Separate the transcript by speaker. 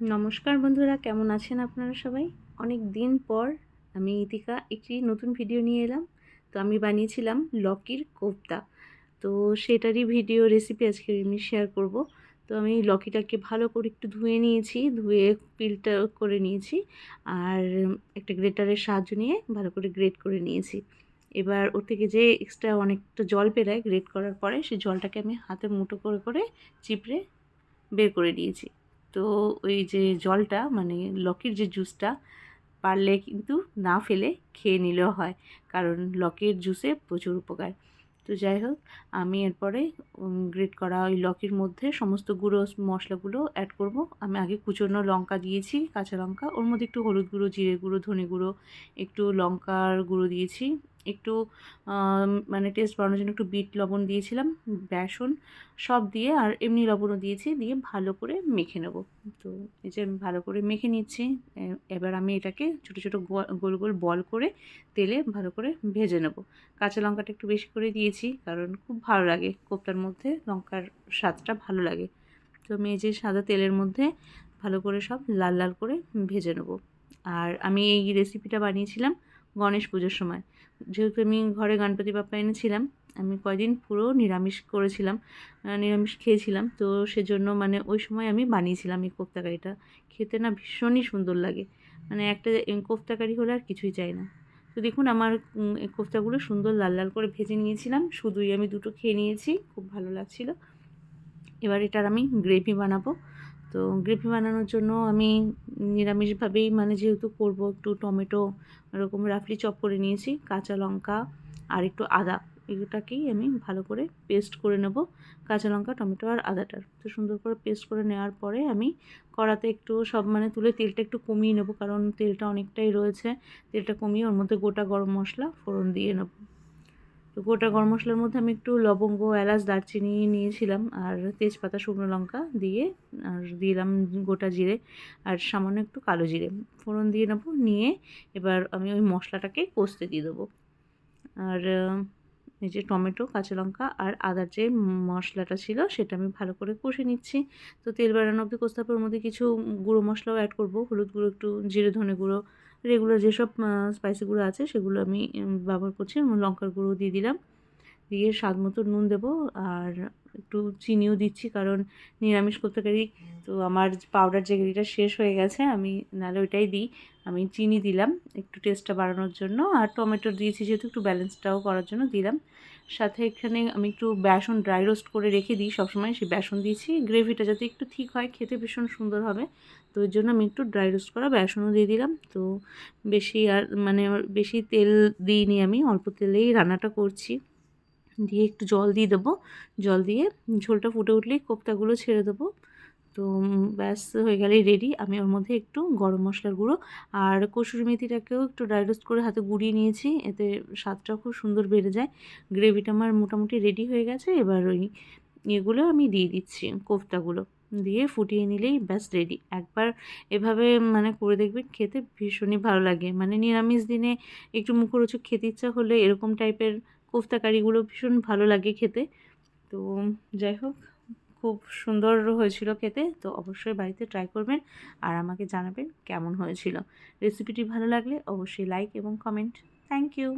Speaker 1: নমস্কার বন্ধুরা, কেমন আছেন আপনারা সবাই? অনেক দিন পর আমি ইতিকা একটি নতুন ভিডিও নিয়ে এলাম। তো আমি বানিয়েছিলাম লকির কোফতা তো সেটারই ভিডিও রেসিপি আজকে আমি শেয়ার করব। তো আমি লকিটাকে ভালো করে একটু ধুয়ে নিয়েছি, ধুয়ে পিলটা করে নিয়েছি আর একটা গ্রেটারের সাহায্য নিয়ে ভালো করে গ্রেট করে নিয়েছি। এবার ওর থেকে যে এক্সট্রা অনেকটা জল পেরায় গ্রেট করার পরে সেই জলটাকে আমি হাতে মুঠো করে করে চিপড়ে বের করে দিয়েছি তো ওই যে জলটা মানে লকির যে জুসটা, পারলে কিন্তু না ফেলে খেয়ে নিলেও হয়, কারণ লকের জুসে প্রচুর উপকার। তো যাই হোক, আমি এরপরে গ্রেট করা ওই লকির মধ্যে সমস্ত গুঁড়ো মশলাগুলো অ্যাড করব। আমি আগে কুচনো লঙ্কা দিয়েছি, কাঁচা লঙ্কা, ওর মধ্যে একটু হলুদ গুঁড়ো, জিরে গুঁড়ো, ধনে গুঁড়ো, একটু লঙ্কার গুঁড়ো দিয়েছি। একটু মানে টেস্ট বাড়ানোর জন্য একটু বিট লবণ দিয়েছিলাম, বেসন সব দিয়ে, আর এমনি লবণও দিয়েছি, দিয়ে ভালো করে মেখে নেব। তো এই যে আমি ভালো করে মেখে নিচ্ছি এবার আমি এটাকে ছোটো ছোটো গোল গোল বল করে তেলে ভালো করে ভেজে নেব। কাঁচা লঙ্কাটা একটু বেশি করে দিয়েছি, কারণ খুব ভালো লাগে কোপ্তার মধ্যে লঙ্কার স্বাদটা ভালো লাগে। তো আমি এই যে সাদা তেলের মধ্যে ভালো করে সব লাল লাল করে ভেজে নেব। আর আমি এই রেসিপিটা বানিয়েছিলাম গণেশ পুজোর সময়। যেহেতু আমি ঘরে গণপতি বাপ্পা এনেছিলাম, আমি কয়দিন পুরো নিরামিষ করেছিলাম নিরামিষ খেয়েছিলাম। তো সেজন্য মানে ওই সময় আমি বানিয়েছিলাম এই কোপ্তাকারিটা খেতে না ভীষণই সুন্দর লাগে। মানে একটা কোপ্তাকারি হলে আর কিছুই চাই না। তো দেখুন, আমার কোফতাগুলো সুন্দর লাল লাল করে ভেজে নিয়েছিলাম। শুধুই আমি দুটো খেয়ে নিয়েছি, খুব ভালো লাগছিল। এবার এটার আমি গ্রেভি বানাবো। তো গ্রেভি বানানোর জন্য আমি নিরামিষভাবেই মানে যেহেতু করব, একটু টমেটো এরকম রাফলি চপ করে নিয়েছি, কাঁচা লঙ্কা আর একটু আদা, এগুলোটাকেই আমি ভালো করে পেস্ট করে নেব, কাঁচা লঙ্কা, টমেটো আর আদাটার। তো সুন্দর করে পেস্ট করে নেওয়ার পরে আমি কড়াতে একটু সব মানে তুলে তেলটা একটু কমিয়ে নেব, কারণ তেলটা অনেকটাই রয়েছে, তেলটা কমিয়ে ওর মধ্যে গোটা গরম মশলা ফোড়ন দিয়ে নেব। তো গোটা গরম মশলার মধ্যে আমি একটু লবঙ্গ, এলাচ, দারচিনি নিয়েছিলাম আর তেজপাতা, শুকনো লঙ্কা দিয়ে আর দিলাম গোটা জিরে আর সামান্য একটু কালো জিরে। ফোড়ন দিয়ে নেব, নিয়ে এবার আমি ওই মশলাটাকে কষতে দিয়ে দেবো। আর যে টমেটো, কাঁচা লঙ্কা আর আদার যে মশলাটা ছিল সেটা আমি ভালো করে কষে নিচ্ছি। তো তেল বেড়ানো অব্দি কষতে মধ্যে কিছু গুঁড়ো মশলাও অ্যাড করব। হলুদ গুঁড়ো, একটু জিরে, ধনে গুঁড়ো রেগুলার যেসব স্পাইসি গুঁড়ো আছে সেগুলো আমি ব্যবহার করছি লঙ্কার গুঁড়ো দিয়ে দিলাম। দিয়ে স্বাদ মতো নুন দেবো আর একটু চিনিও দিচ্ছি কারণ নিরামিষ করতে পারি তো আমার পাউডার যে জেগেরিটা শেষ হয়ে গেছে, আমি নাহলে ওইটাই দিই। আমি চিনি দিলাম, একটু টেস্টটা বাড়ানোর জন্য আর টমেটো দিয়েছি যেহেতু একটু ব্যালেন্সটাও করার জন্য দিলাম। সাথে এখানে আমি একটু বেসন ড্রাই রোস্ট করে রেখে দিই, সবসময় সেই বেসন দিয়েছি। গ্রেভিটা যাতে একটু ঠিক হয়, খেতে ভীষণ সুন্দর হবে। তো ওই জন্য আমি একটু ড্রাই রোস্ট করা বেসনও দিয়ে দিলাম। তো বেশি আর মানে বেশি তেল দিইনি আমি, অল্প তেলেই রান্নাটা করছি। দিয়ে একটু জল দিয়ে দেবো। জল দিয়ে ঝোলটা ফুটে উঠলেই কোপ্তাগুলো ছেড়ে দেবো। তো ব্যাস, হয়ে গেলেই রেডি আমি ওর মধ্যে একটু গরম মশলার গুঁড়ো আর কসুরি মেথিটাকেও একটু ড্রাই রোস্ট করে হাতে গুঁড়িয়ে নিয়েছি। এতে স্বাদটাও খুব সুন্দর বেড়ে যায়। গ্রেভিটা আমার মোটামুটি রেডি হয়ে গেছে। এবার ওই এগুলো আমি দিয়ে দিচ্ছি, কোফতাগুলো। দিয়ে ফুটিয়ে নিলেই ব্যাস রেডি একবার এভাবে মানে করে দেখবেন, খেতে ভীষণই ভালো লাগে। মানে নিরামিষ দিনে একটু মুখরোচক খেতে ইচ্ছা হলে এরকম টাইপের কোফতা কারিগুলো ভীষণ ভালো লাগে খেতে। তো যাই হোক, খুব সুন্দর হয়েছিল খেতে, তো অবশ্যই বাড়িতে ট্রাই করবেন আর আমাকে জানাবেন কেমন হয়েছিল। রেসিপিটি ভালো লাগলে অবশ্যই লাইক এবং কমেন্ট থ্যাংক ইউ